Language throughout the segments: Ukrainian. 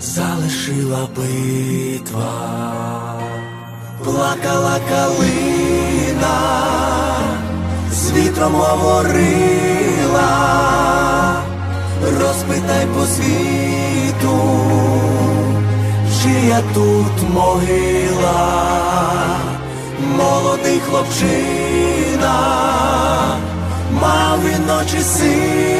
залишила битва, плакала калина, з вітром говорила, розпитай по світу, чия тут могила, молодий хлопчина, мав і ночі сині чи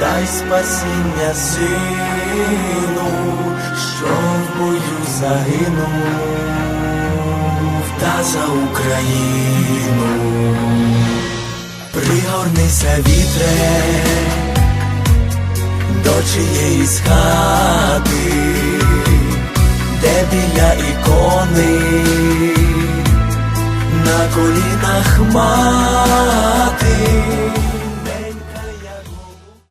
дай спасіння сину, що в бою загинув, та за Україну, пригорнися вітре до чиєїсь хати, де біля ікони на колінах мати